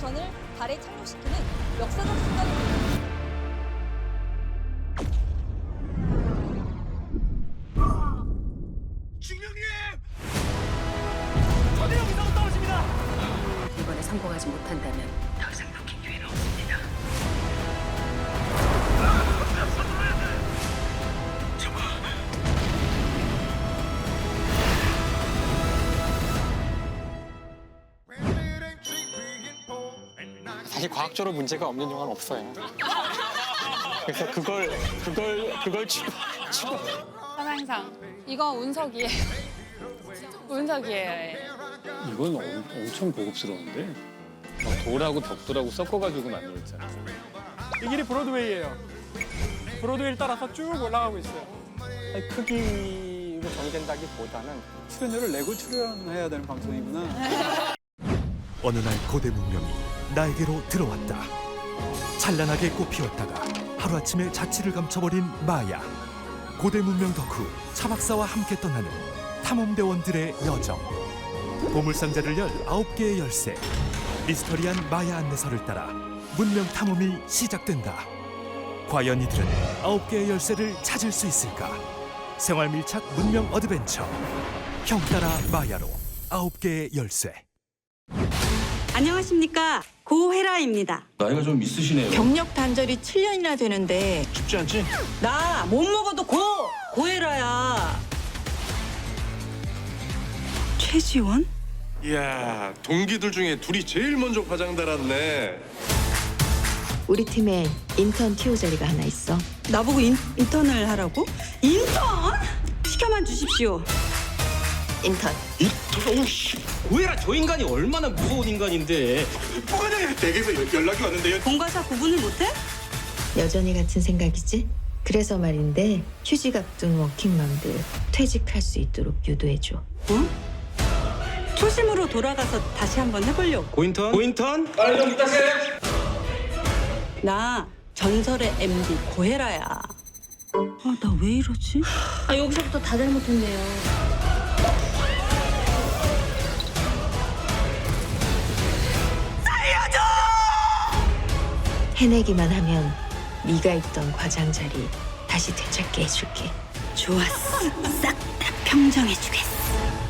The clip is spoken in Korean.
우주선을 달에 착륙시키는 역사적 순간입니다. 이번에 성공하지 못한다면 더 이상 사실 과학적으로 문제가 없는 영화는 없어요. 그래서 그걸 그걸 그걸 추구 추구 사상상 이거 운석이에요. 운석이에요. 이건 엄, 엄청 고급스러운데 막 돌하고 벽돌하고 섞어가지고 만들었잖아. 이 길이 브로드웨이예요. 브로드웨이를 따라서 쭉 올라가고 있어요. 아니, 크기로 정된다기보다는 출연료를 내고 출연해야 되는 방송이구나. 어느 날 고대 문명이 나에게로 들어왔다. 찬란하게 꽃피웠다가 하루아침에 자취를 감춰버린 마야. 고대 문명 덕후 차박사와 함께 떠나는 탐험대원들의 여정. 보물상자를 열 아홉 개의 열쇠. 미스터리한 마야 안내서를 따라 문명 탐험이 시작된다. 과연 이들은 아홉 개의 열쇠를 찾을 수 있을까? 생활 밀착 문명 어드벤처. 형 따라 마야로 아홉 개의 열쇠. 안녕하십니까 고혜라입니다. 나이가 좀 있으시네요. 경력 단절이 7년이나 되는데 쉽지 않지? 나 못 먹어도 고 고혜라야. 최지원? 이야 동기들 중에 둘이 제일 먼저 화장 달았네 우리 팀에 인턴 티오 자리가 하나 있어. 나보고 인, 인턴을 하라고? 인턴? 시켜만 주십시오. 인턴. 왜라 저 인간이 얼마나 무서운 인간인데. 뭐가냐 댁에서 연- 연락이 왔는데요 공과사 구분을 못해? 여전히 같은 생각이지? 그래서 말인데 휴직 앞둔 워킹맘들 퇴직할 수 있도록 유도해줘. 초심으로 돌아가서 다시 한번 해보려고. 고인턴? 고인턴? 나 전설의 MD 고혜라야. 아, 나 왜 이러지? 아 여기서부터 다 잘못했네요. 해내기만 하면 네가 있던 과장 자리 다시 되찾게 해줄게. 좋았어. 싹 다 평정해주겠어.